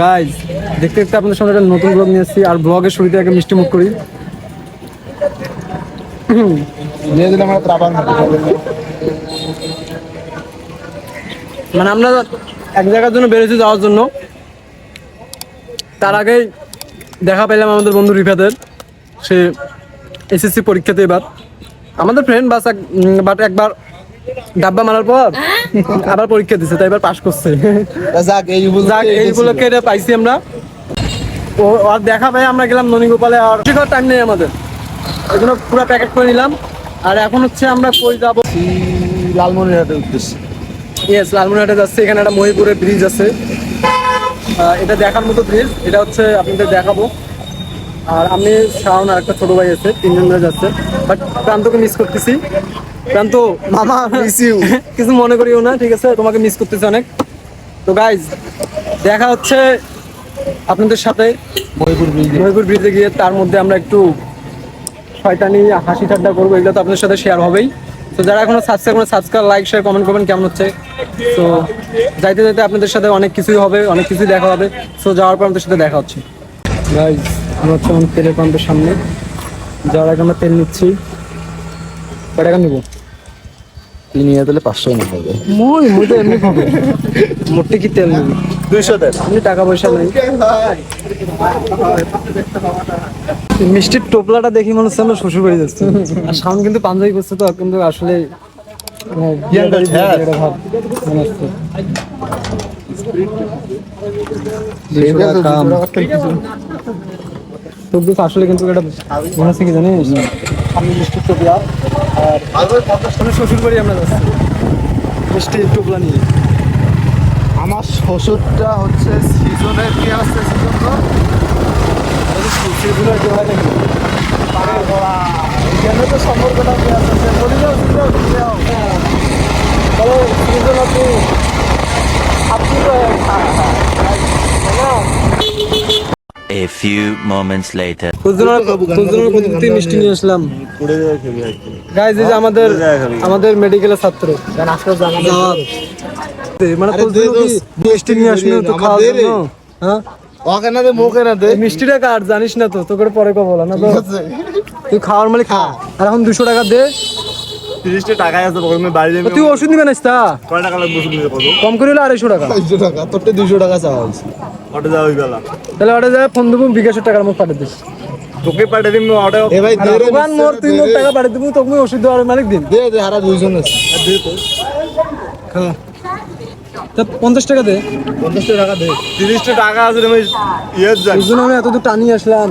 Guys দেখতে দেখতে আপনাদের সঙ্গে একটা নতুন ব্লগ নিয়ে এসেছি আর ব্লগের শুরুতে একটা মিষ্টি মুখ করি। মানে আমরা এক জায়গার জন্য বেরোছি যাওয়ার জন্য। তার আগেই দেখা পেলাম আমাদের বন্ধু রিফাদের। সে এসএসসি পরীক্ষাতে এবার। আমাদের ফ্রেন্ড বাস এক বাট একবার ডাব্বা মারার পর আবার পরীক্ষা দিছে তাই এবার পাশ করছে। যাক এই যাক এই উপলক্ষে এটা পাইছি আমরা। ও আর দেখা পাই আমরা গেলাম ননীগোপালে আর বেশি টাইম নেই আমাদের। এগুলো পুরো প্যাকেট করে নিলাম। আর এখন হচ্ছে আমরা কই যাব লালমনিরহাটের উদ্দেশ্যে। ইয়েস লালমনিরহাটে যাচ্ছে। এখানে একটা মহিপুরের ব্রিজ আছে। এটা দেখার মতো ব্রিজ এটা হচ্ছে আপনাদের দেখাবো। আর আমি শাওন আর একটা ছোট ভাই আছে তিনজন যাচ্ছে। বাট প্রান্তকে মিস করতেছি। প্রান্ত মামা Miss you. কিছু মনে করিও না ঠিক আছে? তোমাকে মিস করতেছি অনেক। তো গাইজ দেখা হচ্ছে আপনাদের সাথে মহিপুর ব্রিজে মহিপুর ব্রিজে গিয়ে। তার মধ্যে আমরা একটু শয়তানি হাসি ঠাট্টা করব এগুলো তো আপনাদের সাথে শেয়ার হবেই। তো যারা এখনও সাবস্ক্রাইব করে সাবস্ক্রাইব লাইক শেয়ার কমেন্ট করবেন কেমন হচ্ছে? তো যাইতে যাইতে আপনাদের সাথে অনেক কিছুই হবে অনেক কিছুই দেখা হবে। তো যাওয়ার পর আমাদের সাথে দেখা হচ্ছে। গাইজ আমরা হচ্ছে আমাদের তেলের পাম্পের সামনে। যাওয়ার আগে আমরা তেল নিচ্ছি। কয় টাকা নিবো। দিলে পাঁচশো না হবে মই মই তো এমনি খাব মোটে কি তেল নিবি দুইশো দেন। আপনি টাকা পয়সা নেই। মিষ্টির টোপলাটা দেখি মনে হচ্ছে আমরা শ্বশুর বাড়ি যাচ্ছি। আর সাউন্ড কিন্তু পাঞ্জাবি করছে তো কিন্তু আসলে আসলে কিন্তু এটা মনে হচ্ছে কি জানিস? আমি মিষ্টি টোপলা আর আমি শ্বশুর বাড়ি আমরা যাচ্ছি। মিষ্টির টোপলা নিয়ে। আমার শ্বশুরটা হচ্ছে সিজনের কি আছে সিজন তো আর কি হয় নাকি? এখানে তো সম্পর্কটা কি আছে? বলি যাও বলি যাও, বলি যাও। তাহলে সেগুলো আপনি আপনি তো A few moments later. প্রতিটি মিষ্টি নিয়ে আসলাম। গাইজ এই যে আমাদের আমাদের মেডিকেলের ছাত্র। মানে মিষ্টি নিয়ে আসলি তো দে হ্যাঁ মিষ্টিটা জানিস না তো তোকে পরে কব বলা না তো। তুই খাওয়ার মালিক খা। আর এখন দুশো টাকা দে। তিরিশটা টাকায় আছে পকেট বাড়ি তুই ওষুধ নিবে নাস কয় টাকা লাগবে ওষুধ নিতে কত কম করে হলে আড়াইশো টাকা। দুশো টাকা তোরটা দুশো টাকা চাওয়া হয়েছে। অটো যাওয়া ওই বেলা তাহলে ওটা যায় ফোন দেবো বিকাশের টাকার মতো পাঠিয়ে দিস। তোকে পাঠিয়ে দিন অটো এ ভাই দোকান মোর তুই মোর টাকা পাঠিয়ে দেবো তোকে ওষুধ দেওয়ার মালিক দিন দে দে হারা দুইজন আছে। খা। তা পঞ্চাশ টাকা দে। পঞ্চাশটা টাকা দে। তিরিশটা টাকা আছে ইয়ে যাক এই আমি এত দূর টানিয়ে আসলাম।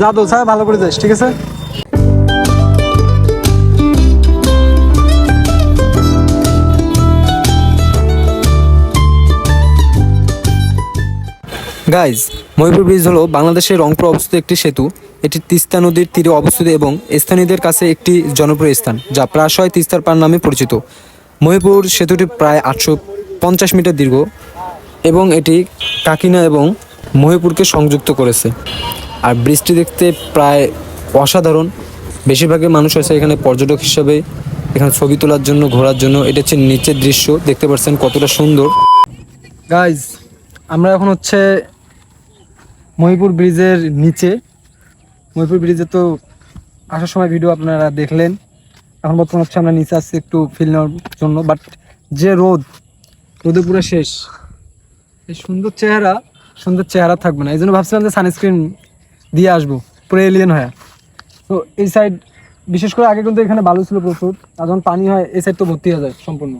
যা দোল ভালো করে যাস ঠিক আছে? গাইজ ময়ূর ব্রিজ হলো বাংলাদেশের রংপুর অবস্থিত একটি সেতু। এটি তিস্তা নদীর তীরে অবস্থিত এবং স্থানীয়দের কাছে একটি জনপ্রিয় স্থান, যা প্রায়শই তিস্তার পার নামে পরিচিত। মহিপুর সেতুটি প্রায় আটশো পঞ্চাশ মিটার দীর্ঘ এবং এটি কাকিনা এবং মহিপুরকে সংযুক্ত করেছে। আর ব্রিজটি দেখতে প্রায় অসাধারণ। বেশিরভাগই মানুষ আছে এখানে পর্যটক হিসাবে। এখানে ছবি তোলার জন্য, ঘোরার জন্য। এটা হচ্ছে নিচের দৃশ্য। দেখতে পাচ্ছেন কতটা সুন্দর। গাইজ আমরা এখন হচ্ছে মহিপুর ব্রিজের নিচে। মহিপুর ব্রিজে তো আসার সময় ভিডিও আপনারা দেখলেন। এখন বর্তমানে হচ্ছে আমরা নিচে আসছি একটু ফিল নেওয়ার জন্য। বাট যে রোদ, রোদে পুরো শেষ। এই সুন্দর চেহারা সুন্দর চেহারা থাকবে না। এই জন্য ভাবছিলাম যে সানস্ক্রিন দিয়ে আসব। পুরো এলিয়েন হয়ে। তো এই সাইড বিশেষ করে আগে কিন্তু এখানে বালু ছিল প্রচুর। আর যখন পানি হয়, এই সাইড তো ভর্তি হয়ে যায় সম্পূর্ণ।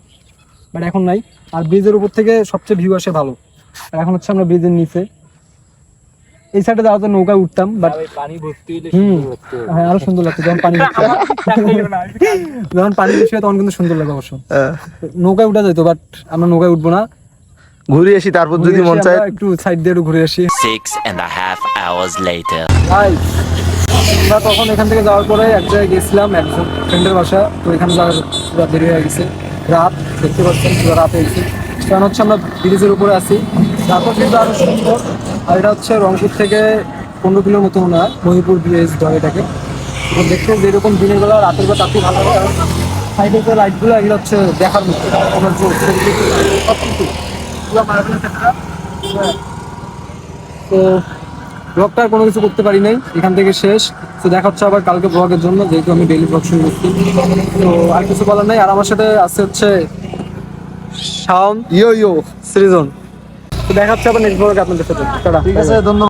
বাট এখন নাই। আর ব্রিজের উপর থেকে সবচেয়ে ভিউ আসে ভালো। আর এখন হচ্ছে আমরা ব্রিজের নিচে। এই সাইডে যাওয়াতে নৌকায় উঠতাম বাট পানি ভর্তি হইলে হুম হ্যাঁ আরও সুন্দর লাগতো যখন পানি যখন পানি বেশি হয় তখন কিন্তু সুন্দর লাগে অবশ্য। নৌকায় উঠা যেত বাট আমরা নৌকায় উঠবো না। ঘুরে আসি তারপর যদি মন চায়। একটু সাইড দিয়ে একটু ঘুরে আসি। Six and a half hours later. Hi আমরা তখন এখান থেকে যাওয়ার পরে এক জায়গায় গেছিলাম একজন ফ্রেন্ডের বাসা তো এখানে যাওয়ার পুরো দেরি হয়ে গেছে। রাত দেখতে পাচ্ছেন পুরো রাত হয়েছে। কারণ হচ্ছে আমরা ব্রিজের উপরে আছি। রাতও কিন্তু আরও সুন্দর আর এটা হচ্ছে রংপুর থেকে পনেরো কিলোর মতো মনে হয় মহিপুর ব্রিজ ধরে এটাকে দেখতে যেরকম দিনের বেলা রাতের বেলা তাতে ভালো হয় সাইডে যে লাইটগুলো এগুলো হচ্ছে দেখার মতো। আপনার যে সব কিছু। তো ব্লগটা কোনো কিছু করতে পারি নাই। এখান থেকে শেষ। তো দেখা হচ্ছে আবার কালকে ব্লগের জন্য যেহেতু আমি ডেইলি ব্লগ শুরু করছি। তো আর কিছু বলার নাই। আর আমার সাথে আছে হচ্ছে শাওন ইয়ো ইয়ো। সৃজন। দেখাচ্ছি হচ্ছে আবার নেক্সট ব্লগে আপনাদের সাথে। ঠিক আছে ধন্যবাদ।